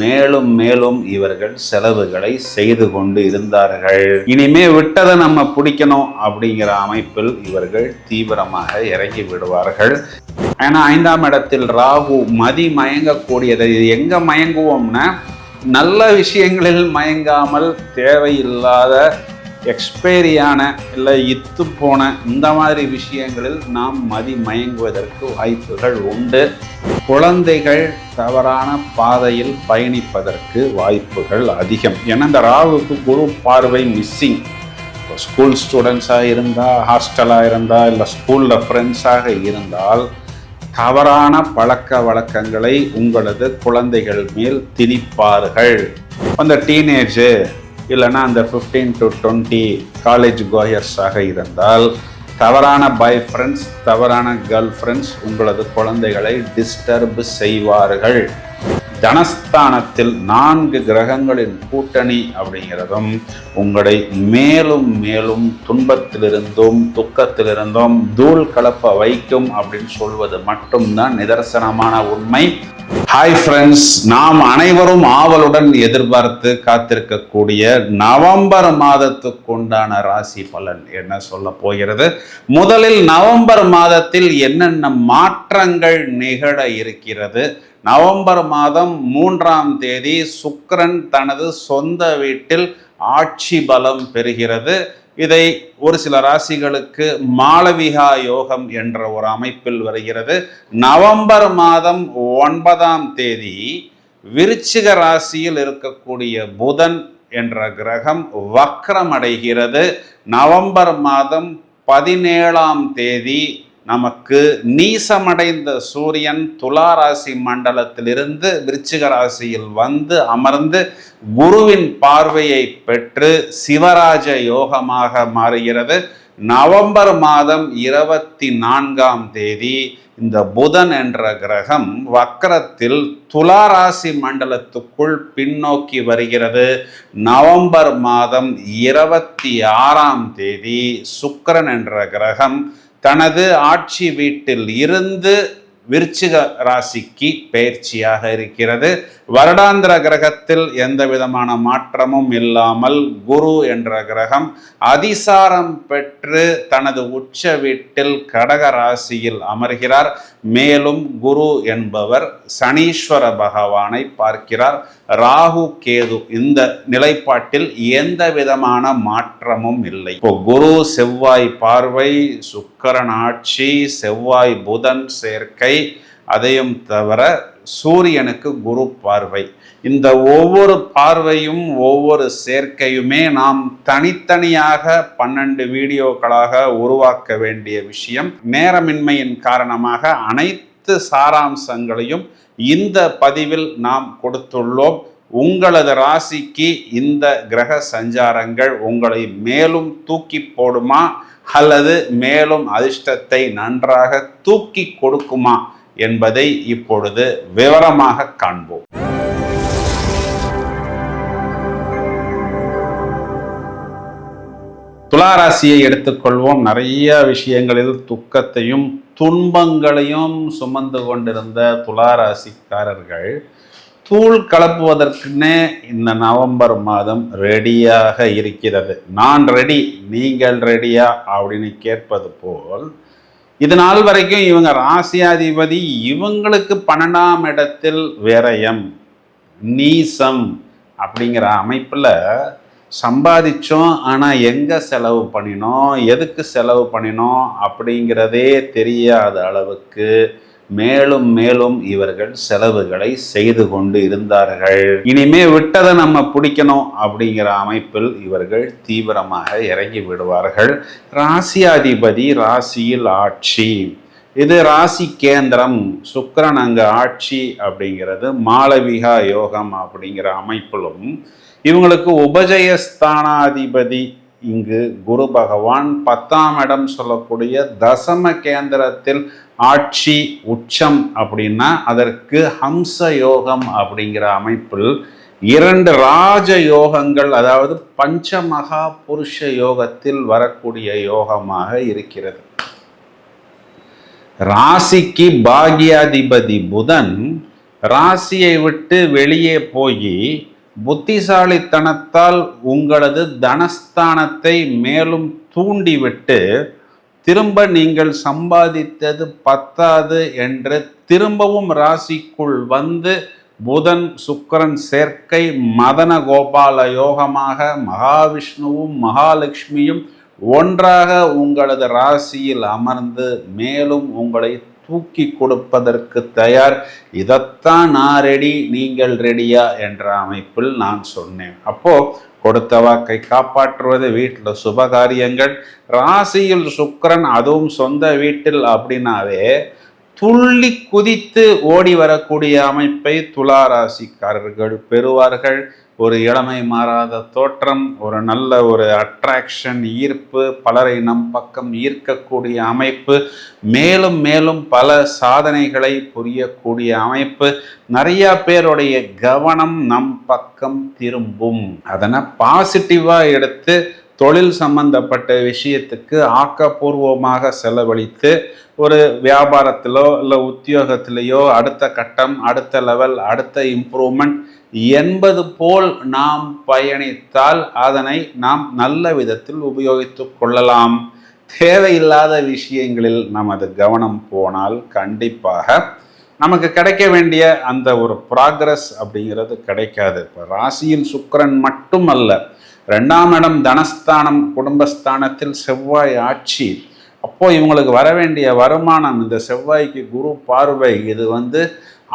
மேலும் மேலும் இவர்கள் செலவுகளை செய்து கொண்டு இருந்தார்கள். இனிமே விட்டதை நம்ம பிடிக்கணும் அப்படிங்கிற அமைப்பில் இவர்கள் தீவிரமாக இறங்கி விடுவார்கள். ஏன்னா ஐந்தாம் இடத்தில் ராகு மதி மயங்கக்கூடியதை. இது எங்க மயங்குவோம்னா நல்ல விஷயங்களில் மயங்காமல் தேவையில்லாத எக்ஸ்பைரியான இல்லை இத்து போன இந்த மாதிரி விஷயங்களில் நாம் மதி மயங்குவதற்கு வாய்ப்புகள் உண்டு. குழந்தைகள் தவறான பாதையில் பயணிப்பதற்கு வாய்ப்புகள் அதிகம். ஏன்னா இந்த ராகுக்கு குரு பார்வை மிஸ்ஸிங் ஸ்கூல் ஸ்டூடெண்ட்ஸாக இருந்தால் ஹாஸ்டலாக இருந்தால் இல்லை ஸ்கூலில் ஃப்ரெண்ட்ஸாக இருந்தால் தவறான பழக்க வழக்கங்களை உங்களது குழந்தைகள் மேல் திணிப்பார்கள். அந்த டீனேஜு இல்லைன்னா அந்த ஃபிஃப்டீன் டு டுவெண்ட்டி காலேஜ் கோயர்ஸாக இருந்தால் தவறான பாய் ஃப்ரெண்ட்ஸ் தவறான கேர்ள் ஃப்ரெண்ட்ஸ் உங்களது குழந்தைகளை டிஸ்டர்ப் செய்வார்கள். தனஸ்தானத்தில் நான்கு கிரகங்களின் கூட்டணி அப்படிங்கிறதும் உங்களை மேலும் மேலும் துன்பத்திலிருந்தும் துக்கத்திலிருந்தும் தூள் கலப்ப வைக்கும் அப்படின்னு சொல்வது மட்டும்தான் நிதர்சனமான உண்மை. ஹாய் ஃப்ரெண்ட்ஸ் நாம் அனைவரும் ஆவலுடன் எதிர்பார்த்து காத்திருக்கக்கூடிய நவம்பர் மாதத்துக்கு உண்டான ராசி பலன் என்ன சொல்ல போகிறது? முதலில் நவம்பர் மாதத்தில் என்னென்ன மாற்றங்கள் நிகழ இருக்கிறது? நவம்பர் மாதம் மூன்றாம் தேதி சுக்கரன் தனது சொந்த வீட்டில் ஆட்சி பலம் பெறுகிறது. இதை ஒரு சில ராசிகளுக்கு மாளவிகா யோகம் என்ற ஒரு அமைப்பில் வருகிறது. நவம்பர் மாதம் ஒன்பதாம் தேதி விருச்சிக ராசியில் இருக்கக்கூடிய புதன் என்ற கிரகம் வக்ரம் அடைகிறது நவம்பர் மாதம் பதினேழாம் தேதி நமக்கு நீசமடைந்த சூரியன் துலா ராசி மண்டலத்திலிருந்து விருச்சிக ராசியில் வந்து அமர்ந்து குருவின் பார்வையை பெற்று சிவராஜ யோகமாக மாறுகிறது. நவம்பர் மாதம் இருபத்தி நான்காம் தேதி இந்த புதன் என்ற கிரகம் வக்கரத்தில் துளாராசி மண்டலத்துக்குள் பின்னோக்கி வருகிறது. நவம்பர் மாதம் இருபத்தி ஆறாம் தேதி சுக்கரன் என்ற கிரகம் தனது ஆட்சி வீட்டில் இருந்து விருச்சிக ராசிக்கு பயிற்சியாக இருக்கிறது. வருடாந்திர கிரகத்தில் எந்த விதமான மாற்றமும் இல்லாமல் குரு என்ற கிரகம் அதிசாரம் பெற்று தனது உச்ச வீட்டில் கடக ராசியில் அமர்கிறார். மேலும் குரு என்பவர் சனீஸ்வர பகவானை பார்க்கிறார். ராகு கேது இந்த நிலைப்பாட்டில் எந்த விதமான மாற்றமும் இல்லை. இப்போ குரு செவ்வாய் பார்வை சுக்கரன் ஆட்சி செவ்வாய் புதன் சேர்க்கை அதையும் தவிர சூரியனுக்கு குரு பார்வை. இந்த ஒவ்வொரு பார்வையும் ஒவ்வொரு சேர்க்கையுமே நாம் தனித்தனியாக பன்னெண்டு வீடியோக்களாக உருவாக்க வேண்டிய விஷயம். நேரமின்மையின் காரணமாக அனைத்து சாராம்சங்களையும் இந்த பதிவில் நாம் கொடுத்துள்ளோம். உங்களது ராசிக்கு இந்த கிரக சஞ்சாரங்கள் உங்களை மேலும் தூக்கி போடுமா? அல்லது மேலும் அதிர்ஷ்டத்தை நன்றாக தூக்கி கொடுக்குமா? என்பதை இப்பொழுது விவரமாக காண்போம். துளாராசியை எடுத்துக்கொள்வோம். நிறைய விஷயங்களில் துக்கத்தையும் துன்பங்களையும் சுமந்து கொண்டிருந்த துளாராசிக்காரர்கள் தூள் கலப்புவதற்குன்னே இந்த நவம்பர் மாதம் ரெடியாக இருக்கிறது. நான் ரெடி நீங்கள் ரெடியா அப்படின்னு கேட்பது போல் இது நாள் வரைக்கும் இவங்க ராசியாதிபதி இவங்களுக்கு பன்னெண்டாம் இடத்தில் விரயம் நீசம் அப்படிங்கிற அமைப்பில் சம்பாதிச்சோம் ஆனால் எங்கே செலவு பண்ணினோம் எதுக்கு செலவு பண்ணினோம் அப்படிங்கிறதே தெரியாத அளவுக்கு மேலும் மேலும் இவர்கள் செலவுகளை செய்து கொண்டு இருந்தார்கள். இனிமே விட்டதை நம்ம பிடிக்கணும் அப்படிங்கிற அமைப்பில் இவர்கள் தீவிரமாக இறங்கி விடுவார்கள். ராசியாதிபதி ராசியில் ஆட்சி. இது ராசி கேந்திரம். சுக்கரன் அங்க ஆட்சி அப்படிங்கிறது மாளவிகா யோகம் அப்படிங்கிற அமைப்பிலும் இவங்களுக்கு உபஜயஸ்தானாதிபதி இங்கு குரு பகவான் பத்தாம் இடம் சொல்லக்கூடிய தசம கேந்திரத்தில் ஆட்சி உச்சம் அப்படின்னா அதற்கு ஹம்ச யோகம் அப்படிங்கிற அமைப்பில் இரண்டு ராஜ யோகங்கள் அதாவது பஞ்சமகா புருஷ யோகத்தில் வரக்கூடிய யோகமாக இருக்கிறது. ராசிக்கு பாக்யாதிபதி புதன் ராசியை விட்டு வெளியே போய் புத்திசாலித்தனத்தால் உங்களது தனஸ்தானத்தை மேலும் தூண்டிவிட்டு திரும்ப நீங்கள் சம்பாதித்தது பத்தாது என்று திரும்பவும் ராசிக்குள் வந்து புதன் சுக்கரன் சேர்க்கை மதன கோபால யோகமாக மகாவிஷ்ணுவும் மகாலட்சுமியும் ஒன்றாக உங்களது ராசியில் அமர்ந்து மேலும் உங்களை தூக்கி கொடுப்பதற்கு தயார். இதைத்தான் நான் ரெடி நீங்கள் ரெடியா என்ற அமைப்பில் நான் சொன்னேன். அப்போ கொடுத்த வாக்கை காப்பாற்றுவது வீட்டில் சுபகாரியங்கள். ராசியில் சுக்கரன் அதுவும் சொந்த வீட்டில் அப்படின்னாவே துள்ளி குதித்து ஓடி வரக்கூடிய அமைப்பை துலா ராசிக்காரர்கள் பெறுவார்கள். ஒரு இளமை மாறாத தோற்றம் ஒரு நல்ல ஒரு அட்ராக்ஷன் ஈர்ப்பு பலரை நம் பக்கம் ஈர்க்கக்கூடிய அமைப்பு மேலும் மேலும் பல சாதனைகளை புரியக்கூடிய அமைப்பு. நிறைய பேருடைய கவனம் நம் பக்கம் திரும்பும். அதனை பாசிட்டிவாக எடுத்து தொழில் சம்பந்தப்பட்ட விஷயத்துக்கு ஆக்கப்பூர்வமாக செலவழித்து ஒரு வியாபாரத்திலோ இல்லை உத்தியோகத்திலேயோ அடுத்த கட்டம் அடுத்த லெவல் அடுத்த இம்ப்ரூவ்மெண்ட் என்பது போல் நாம் பயணித்தால் அதனை நாம் நல்ல விதத்தில் உபயோகித்து கொள்ளலாம். தேவையில்லாத விஷயங்களில் நமது கவனம் போனால் கண்டிப்பாக நமக்கு கிடைக்க வேண்டிய அந்த ஒரு ப்ராக்ரஸ் அப்படிங்கிறது கிடைக்காது. இப்போ ராசியில் சுக்கரன் மட்டும் அல்ல ரெண்டாம் இடம் தனஸ்தானம் குடும்பஸ்தானத்தில் செவ்வாய் ஆட்சி. அப்போ இவங்களுக்கு வர வேண்டிய வருமானம் இந்த செவ்வாய்க்கு குரு பார்வை. இது வந்து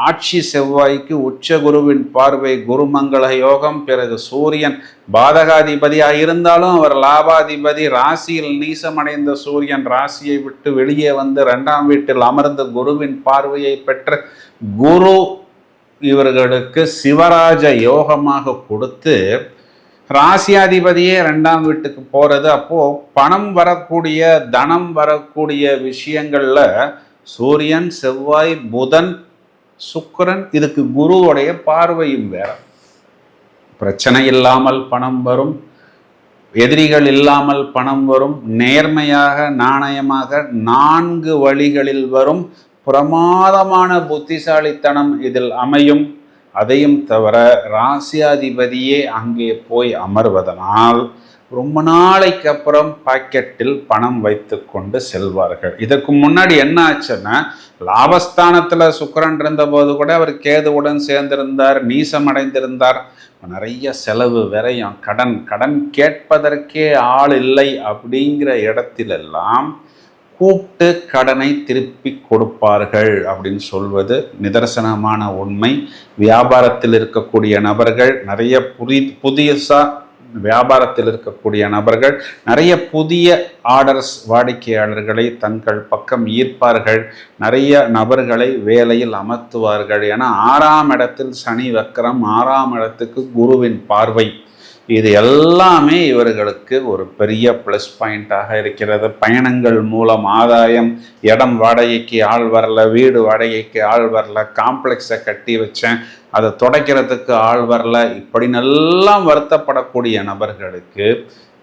ஆட்சி செவ்வாய்க்கு உச்ச குருவின் பார்வை. குருமங்கள யோகம் பிறகு சூரியன் பாதகாதிபதியாக இருந்தாலும் அவர் லாபாதிபதி. ராசியில் நீசமடைந்த சூரியன் ராசியை விட்டு வெளியே வந்து ரெண்டாம் வீட்டில் அமர்ந்த குருவின் பார்வையை பெற்ற குரு இவர்களுக்கு சிவராஜ யோகமாக கொடுத்து ராசியாதிபதியே ரெண்டாம் வீட்டுக்கு போகிறது அப்போது பணம் வரக்கூடிய தனம் வரக்கூடிய விஷயங்களில் சூரியன் செவ்வாய் புதன் சுக்கரன் இதுக்கு குருவுடைய பார்வையும் வேற. பிரச்சனை இல்லாமல் பணம் வரும். எதிரிகள் இல்லாமல் பணம் வரும். நேர்மையாக நாணயமாக நான்கு வழிகளில் வரும். பிரமாதமான புத்திசாலித்தனம் இதில் அமையும். அதையும் தவிர ராசியாதிபதியே அங்கே போய் அமர்வதனால் ரொம்ப நாளைக்கு அப்புறம் பாக்கெட்டில் பணம் வைத்து கொண்டு செல்வார்கள். இதற்கு முன்னாடி என்ன ஆச்சுன்னா லாபஸ்தானத்தில் சுக்கரன் இருந்தபோது கூட அவர் கேதுவுடன் சேர்ந்திருந்தார் நீசம் அடைந்திருந்தார் நிறைய செலவு விரயம் கடன் கடன் கேட்பதற்கே ஆள் இல்லை அப்படிங்கிற இடத்திலெல்லாம் கூப்பிட்டு கடனை திருப்பி கொடுப்பார்கள் அப்படின்னு சொல்வது நிதர்சனமான உண்மை. வியாபாரத்தில் இருக்கக்கூடிய நபர்கள் நிறைய புதி புதியசா வியாபாரத்தில் இருக்கக்கூடிய நபர்கள் நிறைய புதிய ஆர்டர்ஸ் வாடிக்கையாளர்களை தங்கள் பக்கம் ஈர்ப்பார்கள். நிறைய நபர்களை வேலையில் அமர்த்துவார்கள். என ஆறாம் இடத்தில் சனி வக்கரம் ஆறாம் இடத்துக்கு குருவின் பார்வை. இது எல்லாமே இவர்களுக்கு ஒரு பெரிய ப்ளஸ் பாயிண்ட்டாக இருக்கிறது. பயணங்கள் மூலம் ஆதாயம் இடம் வாடகைக்கு ஆள் வரல வீடு வாடகைக்கு ஆள் வரல காம்ப்ளெக்ஸை கட்டி வச்சேன். அதை தொடக்கிறதுக்கு ஆள் வரல. இப்படினெல்லாம் வருத்தப்படக்கூடிய நபர்களுக்கு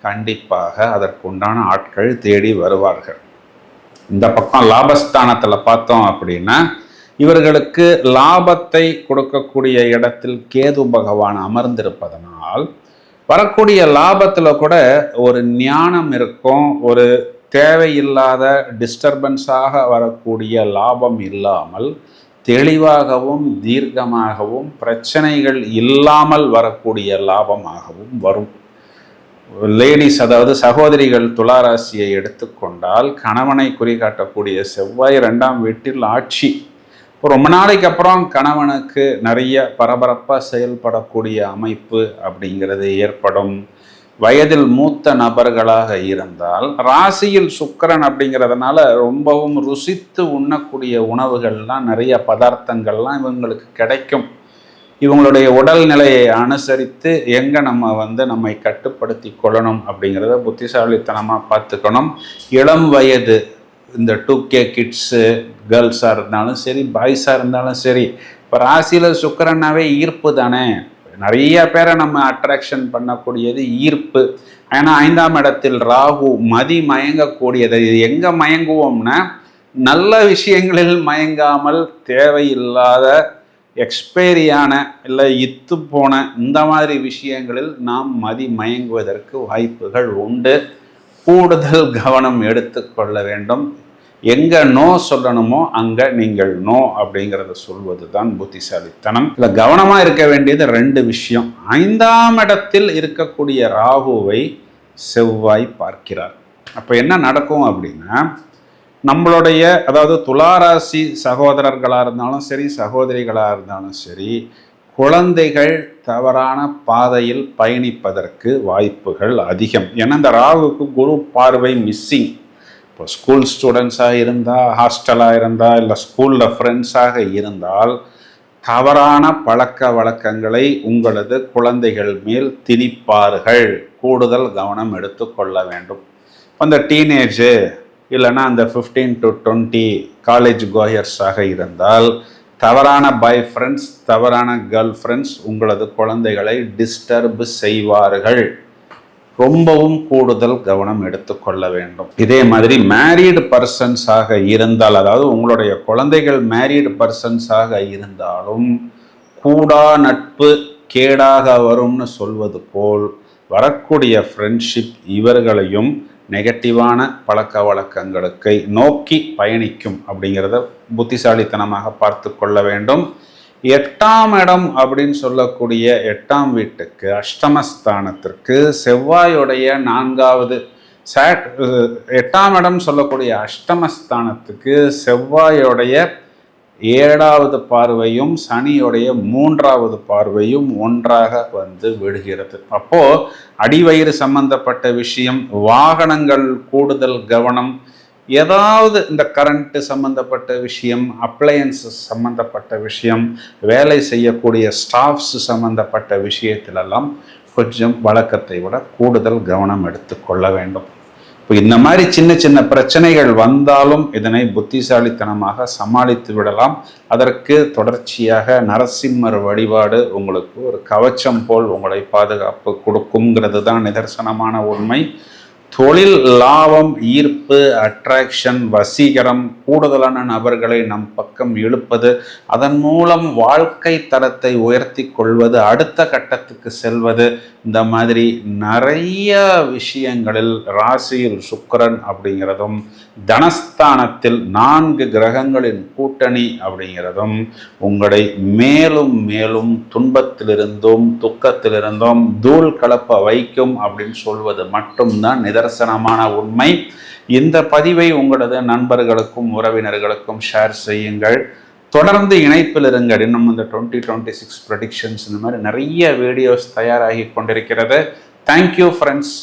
கண்டிப்பாக அதற்குண்டான ஆட்கள் தேடி வருவார்கள். இந்த பக்கம் லாபஸ்தானத்தில் பார்த்தோம் அப்படின்னா இவர்களுக்கு லாபத்தை கொடுக்கக்கூடிய இடத்தில் கேது பகவான் அமர்ந்திருப்பதனால் வரக்கூடிய லாபத்தில் கூட ஒரு ஞானம் இருக்கும் ஒரு தேவையில்லாத டிஸ்டர்பன்ஸாக வரக்கூடிய லாபம் இல்லாமல் தெளிவாகவும் தீர்க்கமாகவும் பிரச்சனைகள் இல்லாமல் வரக்கூடிய லாபமாகவும் வரும். லேடிஸ் அதாவது சகோதரிகள் துளாராசியை எடுத்துக்கொண்டால் கணவனை குறிகாட்டக்கூடிய செவ்வாய் ரெண்டாம் வீட்டில் ஆட்சி. இப்போ ரொம்ப நாளைக்கு அப்புறம் கணவனுக்கு நிறைய பரபரப்பாக செயல்படக்கூடிய அமைப்பு அப்படிங்கிறது ஏற்படும். வயதில் மூத்த நபர்களாக இருந்தால் ராசியில் சுக்கரன் அப்படிங்கிறதுனால ரொம்பவும் ருசித்து உண்ணக்கூடிய உணவுகள்லாம் நிறைய பதார்த்தங்கள்லாம் இவங்களுக்கு கிடைக்கும். இவங்களுடைய உடல்நிலையை அனுசரித்து எங்கே நம்ம வந்து நம்மை கட்டுப்படுத்தி கொள்ளணும் அப்படிங்கிறத புத்திசாலித்தனமாக பார்த்துக்கணும். இளம் வயது இந்த டூ கே கிட்ஸு கேர்ள்ஸாக இருந்தாலும் சரி பாய்ஸாக இருந்தாலும் சரி இப்போ ராசியில் சுக்கரனாவே ஈர்ப்பு தானே? நிறைய பேரை நம்ம அட்ராக்ஷன் பண்ணக்கூடியது ஈர்ப்பு. ஏன்னா ஐந்தாம் இடத்தில் ராகு மதி மயங்கக்கூடியது. இது எங்கே மயங்குவோம்னா நல்ல விஷயங்களில் மயங்காமல் தேவையில்லாத எக்ஸ்பைரியான இல்லை இத்து போன இந்த மாதிரி விஷயங்களில் நாம் மதி மயங்குவதற்கு வாய்ப்புகள் உண்டு. கூடுதல் கவனம் எடுத்துக்கொள்ள வேண்டும். எங்கே நோ சொல்லணுமோ அங்கே நீங்கள் நோ அப்படிங்கிறத சொல்வது தான் புத்திசாலித்தனம். இல்லை கவனமாக இருக்க வேண்டியது ரெண்டு விஷயம். ஐந்தாம் இடத்தில் இருக்கக்கூடிய ராகுவை செவ்வாய் பார்க்கிறார். அப்போ என்ன நடக்கும் அப்படின்னா நம்மளுடைய அதாவது துளாராசி சகோதரர்களாக இருந்தாலும் சரி சகோதரிகளாக இருந்தாலும் சரி குழந்தைகள் தவறான பாதையில் பயணிப்பதற்கு வாய்ப்புகள் அதிகம். ஏன்னா இந்த ராகுக்கு குரு பார்வை மிஸ்ஸிங் இப்போ ஸ்கூல் ஸ்டூடெண்ட்ஸாக இருந்தால் ஹாஸ்டலாக இருந்தால் இல்லை ஸ்கூலில் ஃப்ரெண்ட்ஸாக இருந்தால் தவறான பழக்க வழக்கங்களை உங்களது குழந்தைகள் மேல் திணிப்பார்கள். கூடுதல் கவனம் எடுத்துக்கொள்ள வேண்டும். அந்த டீனேஜு இல்லைன்னா அந்த ஃபிஃப்டீன் டு டுவெண்ட்டி காலேஜ் கோயர்ஸாக இருந்தால் தவறான பாய் ஃப்ரெண்ட்ஸ் தவறான கேர்ள் ஃப்ரெண்ட்ஸ் உங்களது குழந்தைகளை டிஸ்டர்ப் செய்வார்கள். ரொம்பவும் கூடுதல் கவனம் எடுத்துக்கொள்ள வேண்டும். இதே மாதிரி மேரீடு பர்சன்ஸாக இருந்தால் அதாவது உங்களுடைய குழந்தைகள் மேரீடு பர்சன்ஸாக இருந்தாலும் கூடா நட்பு கேடாக வரும்னு சொல்வது போல் வரக்கூடிய ஃப்ரெண்ட்ஷிப் இவர்களையும் நெகட்டிவான பழக்க வழக்கங்களுக்கு நோக்கி பயணிக்கும் அப்படிங்கிறத புத்திசாலித்தனமாக பார்த்து கொள்ள வேண்டும். எட்டாம் இடம் அப்படின்னு சொல்லக்கூடிய எட்டாம் வீட்டுக்கு அஷ்டமஸ்தானத்திற்கு செவ்வாயுடைய நான்காவது சேட் எட்டாம் இடம் சொல்லக்கூடிய அஷ்டமஸ்தானத்துக்கு செவ்வாயுடைய ஏழாவது பார்வையும் சனியுடைய மூன்றாவது பார்வையும் ஒன்றாக வந்து விடுகிறது. அப்போ அடிவயிறு சம்பந்தப்பட்ட விஷயம் வாகனங்கள் கூடுதல் கவனம் ஏதாவது இந்த கரண்ட்டு சம்மந்தப்பட்ட விஷயம் அப்ளையன்சஸ் சம்மந்தப்பட்ட விஷயம் வேலை செய்யக்கூடிய ஸ்டாஃப்ஸ் சம்மந்தப்பட்ட விஷயத்திலெல்லாம் கொஞ்சம் வழக்கத்தை விட கூடுதல் கவனம் எடுத்துக்கொள்ள வேண்டும். இப்போ இந்த மாதிரி சின்ன சின்ன பிரச்சனைகள் வந்தாலும் இதனை புத்திசாலித்தனமாக சமாளித்து விடலாம். அதற்கு தொடர்ச்சியாக நரசிம்மர் வழிபாடு உங்களுக்கு ஒரு கவச்சம் போல் உங்களை பாதுகாப்பு கொடுக்குங்கிறது தான் நிதர்சனமான உண்மை. தொழில் லாபம் ஈர்ப்பு அட்ராக்ஷன் வசீகரம் கூடுதலான நபர்களை நம் பக்கம் இழுப்பது அதன் மூலம் வாழ்க்கை தரத்தை உயர்த்தி கொள்வது அடுத்த கட்டத்துக்கு செல்வது இந்த மாதிரி நிறைய விஷயங்களில் ராசியில் சுக்கரன் அப்படிங்கிறதும் தனஸ்தானத்தில் நான்கு கிரகங்களின் கூட்டணி அப்படிங்கிறதும் உங்களை மேலும் மேலும் துன்பத்திலிருந்தும் துக்கத்திலிருந்தும் தூள் கலப்ப வைக்கும் அப்படின்னு சொல்வது மட்டும்தான் நிதர்சனமான உண்மை. இந்த பதிவை உங்களது நண்பர்களுக்கும் உறவினர்களுக்கும் ஷேர் செய்யுங்கள். தொடர்ந்து இணைப்பில் இருங்கள். இன்னும் இந்த டுவெண்ட்டி டுவெண்ட்டி சிக்ஸ் ப்ரொடிக்ஷன்ஸ் இந்த மாதிரி நிறைய வீடியோஸ் தயாராகி கொண்டிருக்கிறது. Thank you friends